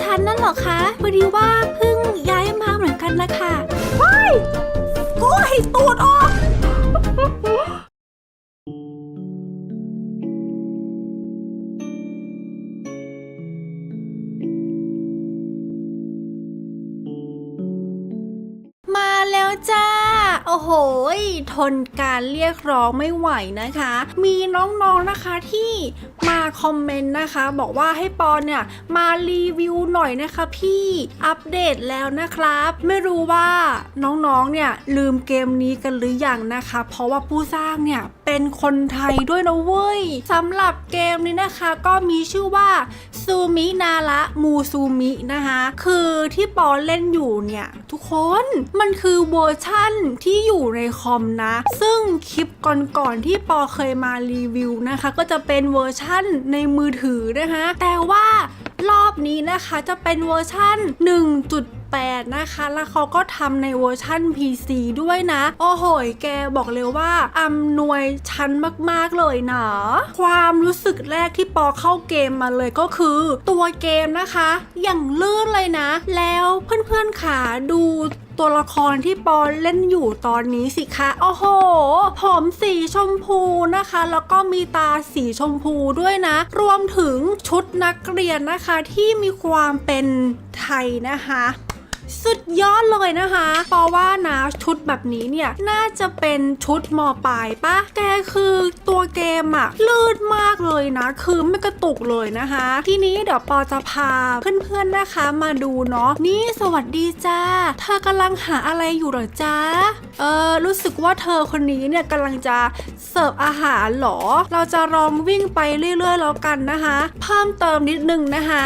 ฉันนั่นเหรอคะพอดีว่าเพิ่งย้ายมาเหมือนกันนะคะว้ายกูให้ตูดออก โหยทนการเรียกร้องไม่ไหวนะคะ มีน้องๆนะคะที่มาคอมเมนต์นะคะ บอกว่าให้ปอนเนี่ยมารีวิวหน่อยนะคะพี่อัปเดตแล้วนะครับ ไม่รู้ว่าน้องๆเนี่ยลืมเกมนี้กันหรือยังนะคะ เพราะว่าผู้สร้างเนี่ยเป็นคนไทยด้วยนะเว้ยสำหรับเกมนี้นะคะก็มีชื่อว่าซูมินาระมูซูมินะคะ คือที่ปอนเล่นอยู่เนี่ย ทุกคนมันคือเวอร์ชั่นที่อยู่ในคอมนะ ซึ่งคลิปก่อนๆที่ปอเคยมารีวิวนะคะ ก็จะเป็นเวอร์ชั่นในมือถือนะคะ แต่ว่ารอบนี้นะคะจะเป็นเวอร์ชั่น1.8 นะคะ แล้วเขาก็ทำในเวอร์ชั่น PC ด้วยนะ โอ้โหยแกบอกเลยว่าอำนวยชั้นมากๆเลยนะความรู้สึกแรกที่ปอเข้าเกมมาเลยก็คือ ตัวเกมนะคะ อย่างลื่นเลยนะ แล้วเพื่อนๆขาดูตัวละครที่ปอเล่นอยู่ตอนนี้สิคะ โอ้โห ผมสีชมพูนะคะ แล้วก็มีตาสีชมพูด้วยนะ รวมถึงชุดนักเรียนนะคะที่มีความเป็นไทยนะคะ สุดยอดเลยนะคะปอว่านะชุดแบบนี้เนี่ย น่าจะเป็นชุดมอปลายปะแกคือตัวเกมอะลื่นมากเลยนะ คือไม่กระตุกเลยนะคะ ทีนี้เดี๋ยวปอจะพาเพื่อนๆนะคะมาดูเนาะนี่สวัสดีจ้า เธอกำลังหาอะไรอยู่หรอจ้าเออรู้สึกว่าเธอคนนี้เนี่ยกำลังจะเสิร์ฟอาหารหรอ เราจะลองวิ่งไปเรื่อยๆแล้วกันนะคะ เพิ่มเติมนิดนึงนะคะ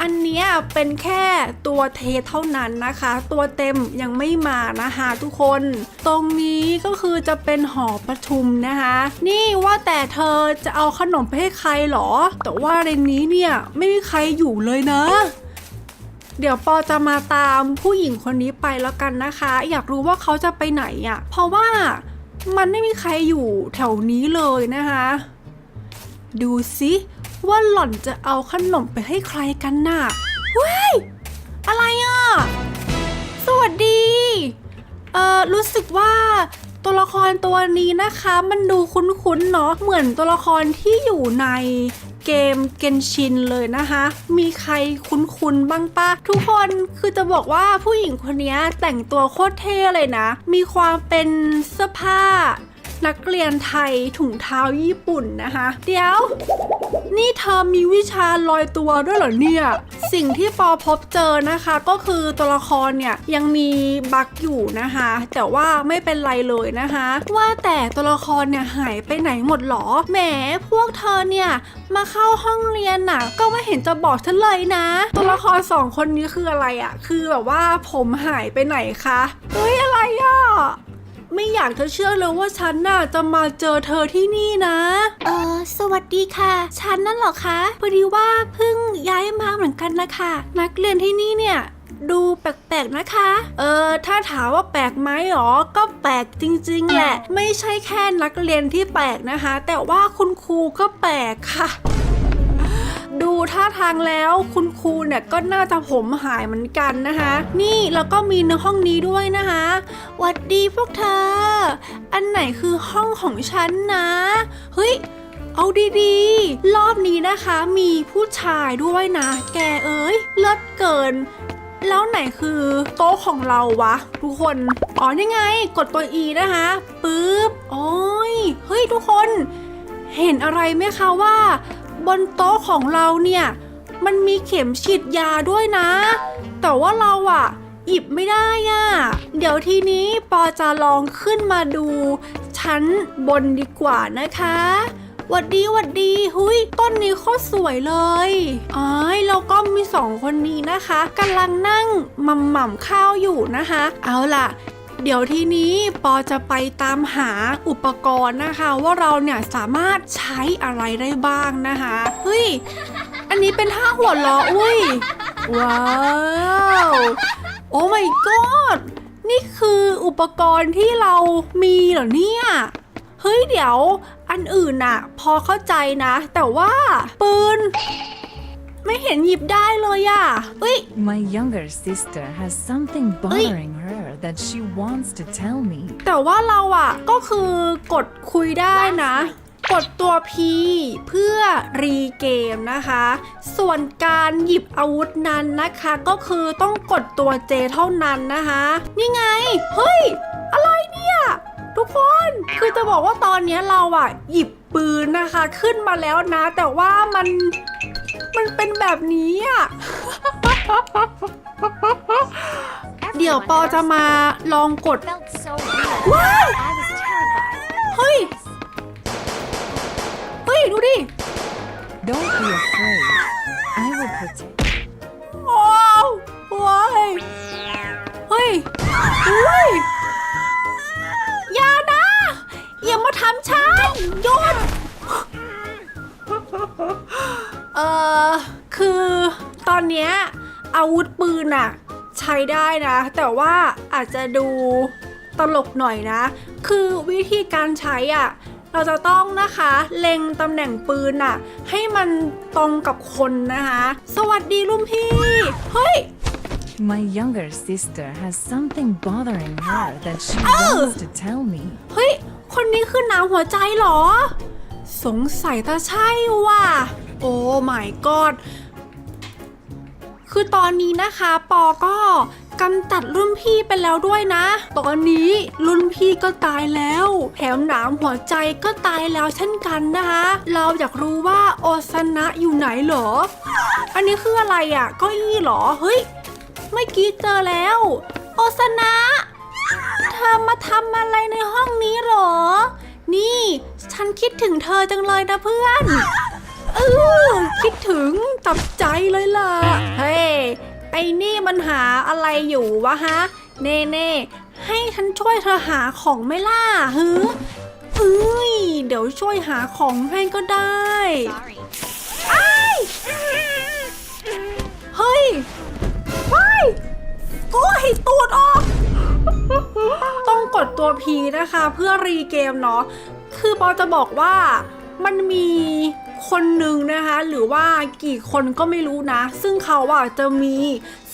อันเนี้ยเป็นแค่ตัวเทเท่านั้นนะคะ ตัวเต็มยังไม่มานะคะทุกคน ตรงนี้ก็คือจะเป็นหอประชุมนะคะ นี่ว่าแต่เธอจะเอาขนมไปให้ใครเหรอ แต่ว่าในนี้เนี่ยไม่มีใครอยู่เลยนะเดี๋ยวปอจะมาตามผู้หญิงคนนี้ไปแล้วกันนะคะ อยากรู้ว่าเขาจะไปไหนอะ่ะ เพราะว่ามันไม่มีใครอยู่แถวนี้เลยนะคะ ดูสิ ว่าหล่อนจะเอาขนมไปให้ใครกันน่ะเว้ยอะไรอะ สวัสดี เอ่อ รู้สึกว่าตัวละครตัวนี้นะคะ มันดูคุ้นๆเนาะ เหมือนตัวละครที่อยู่ในเกมเกนชินเลยนะคะ มีใครคุ้นๆบ้างปะทุกคนคือจะบอกว่าผู้หญิงคนนี้แต่งตัวโคตรเท่เลยนะ มีความเป็นเสื้อผ้า นักเรียนไทยถุงเท้าญี่ปุ่นนะคะ เดี๋ยว นี่เธอมีวิชาลอยตัวด้วยเหรอเนี่ย สิ่งที่ปอพบเจอนะคะ ก็คือตัวละครเนี่ยยังมีบั๊กอยู่นะคะ แต่ว่าไม่เป็นไรเลยนะคะ ว่าแต่ตัวละครเนี่ยหายไปไหนหมดหรอแหมพวกเธอเนี่ยมาเข้าห้องเรียนน่ะ ก็ไม่เห็นจะบอกฉันเลยนะ ตัวละครสองคนนี้คืออะไรอะคือแบบว่าผมหายไปไหนคะเฮ้ยอะไรอะ ไม่อยากจะเชื่อเลยว่าฉันน่ะจะมาเจอเธอที่นี่นะ เออสวัสดีค่ะ ฉันนั่นเหรอคะพอดีว่าเพิ่งย้ายมาเหมือนกันนะคะ นักเรียนที่นี่เนี่ยดูแปลกๆนะคะ เออ ถ้าถามว่าแปลกไหมหรอ ก็แปลกจริง ๆ แหละ ไม่ใช่แค่นักเรียนที่แปลกนะคะ แต่ว่าคุณครูก็แปลกค่ะ ดูท่าทางแล้วคุณครูเนี่ยก็น่าจะผมหายเหมือนกันนะคะ นี่แล้วก็มีในห้องนี้ด้วยนะคะหวัดดีพวกเธอ อันไหนคือห้องของฉันนะ เฮ้ยเอาดีๆ รอบนี้นะคะมีผู้ชายด้วยนะ แกเอ้ยเลิศเกิน แล้วไหนคือโต๊ะของเราวะ ทุกคน อ๋อนี่ไง กดตัว E นะคะปึ๊บโอ้ยเฮ้ยทุกคน เห็นอะไรไหมคะว่า บนโต๊ะของเราเนี่ย มันมีเข็มฉีดยาด้วยนะ แต่ว่าเราอะหยิบไม่ได้อะเดี๋ยวทีนี้ปอจะลองขึ้นมาดู ชั้นบนดีกว่านะคะหวัดดีหวัดดีหุยต้นนี้โคตรสวยเลยอ้ายแล้วก็มีสองคนนี้นะคะกำลังนั่งหม่ำหม่ำข้าวอยู่นะคะ เอาล่ะ เดี๋ยวที่นี้ปอจะไปตามหาอุปกรณ์นะคะ ว่าเราเนี่ยสามารถใช้อะไรได้บ้างนะคะเฮ้ยอันนี้เป็นท่าหัวเราะอุ้ยว้าวโอ้ my god นี่คืออุปกรณ์ที่เรามีเหรอเนี่ยเฮ้ยเดี๋ยวอันอื่นน่ะ พอเข้าใจนะ แต่ว่าปืน เห็นหยิบได้เลยอะเอ้ย My younger sister has something bothering her that she wants to tell me. แต่ว่าเราอะก็คือกดคุยได้นะ กดตัว P เพื่อรีเกมนะคะ ส่วนการหยิบอาวุธนั้นนะคะ ก็คือต้องกดตัว J เท่านั้นนะคะ นี่ไง เฮ้ย อะไรเนี่ย ทุกคน คือจะบอกว่าตอนนี้เราอะหยิบปืนนะคะ ขึ้นมาแล้วนะ แต่ว่ามัน มันเป็นแบบนี้อะเดี๋ยวปอจะมาลองกด felt so weird. What? I was terrified. เฮ้ย เฮ้ย ดูดิ Don't be afraid. I will protect. โอ้วว้ายเฮ้ยเฮ้ยอย่านะ อย่ามาทำฉัน เอ่อคือตอนเนี้ยอาวุธปืนอะใช้ได้นะ แต่ว่าอาจจะดูตลกหน่อยนะ คือวิธีการใช้อะเราจะต้องนะคะเล็งตำแหน่งปืนอะให้มันตรงกับคนนะคะ สวัสดีลุงพี่ เฮ้ย My younger sister has something bothering her that she Oh. wants to tell me. เฮ้ย คนนี้คือน้ำหัวใจเหรอ สงสัยถ้าใช่ว่ะ โอ้ my god คือตอนนี้นะคะ ปอก็กำจัดรุ่นพี่ไปแล้วด้วยนะ ตอนนี้รุ่นพี่ก็ตายแล้ว แถมหนามหัวใจก็ตายแล้วเช่นกันนะคะ เราอยากรู้ว่าโอซนะอยู่ไหนเหรอ อันนี้คืออะไรอะ่ะ ก็อี้เหรอ เฮ้ยเมื่อกี้เจอแล้ว โอซนะเธอมาทำอะไรในห้องนี้เหรอ นี่ ฉันคิดถึงเธอจังเลยนะเพื่อน เออคิดถึงตับใจเลยล่ะ เฮ้ยไอ้นี่มันหาอะไรอยู่วะฮะ เน่เน่ๆให้ฉันช่วยเธอหาของไหม่ล่ะฮึเอ้ยเดี๋ยวช่วยหาของให้ก็ได้ Sorry. เฮ้ยไปโอ้ยตูดออก ต้องกดตัว P นะคะเพื่อรีเกมเนาะ คือปอจะบอกว่า มันมีคนหนึ่งนะคะ หรือว่ากี่คนก็ไม่รู้นะ ซึ่งเขาอะจะมี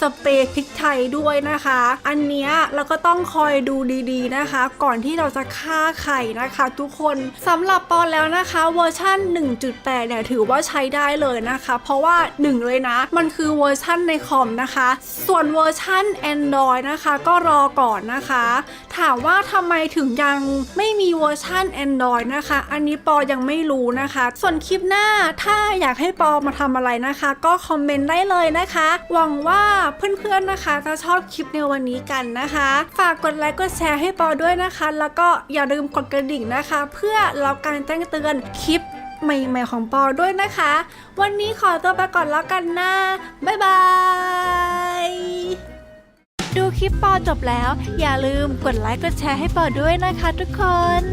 สเปรย์พริกไทยด้วยนะคะ อันเนี้ยเราก็ต้องคอยดูดีๆนะคะ ก่อนที่เราจะฆ่าไข่นะคะ ทุกคนสำหรับปอแล้วนะคะเวอร์ชัน1.8 เนี่ยถือว่าใช้ได้เลยนะคะ เพราะว่าหนึ่งเลยนะ มันคือเวอร์ชันในคอมนะคะ ส่วนเวอร์ชัน Android นะคะ ก็รอก่อนนะคะ ถามว่าทำไมถึงยังไม่มีเวอร์ชัน Android นะคะ อันนี้ปอยังไม่รู้นะคะ ส่วนคลิปหน้าถ้าอยากให้ปอมาทำอะไรนะคะ ก็คอมเมนต์ได้เลยนะคะ หวังว่าเพื่อนๆนะคะจะชอบคลิปในวันนี้กันนะคะ ฝากกดไลค์กดแชร์ให้ปอด้วยนะคะ แล้วก็อย่าลืมกดกระดิ่งนะคะ เพื่อรับการแจ้งเตือนคลิปใหม่ๆของปอด้วยนะคะ วันนี้ขอตัวไปก่อนแล้วกันนะ บ๊ายบาย ดูคลิปปอจบแล้ว อย่าลืมกดไลค์กดแชร์ให้ปอด้วยนะคะทุกคน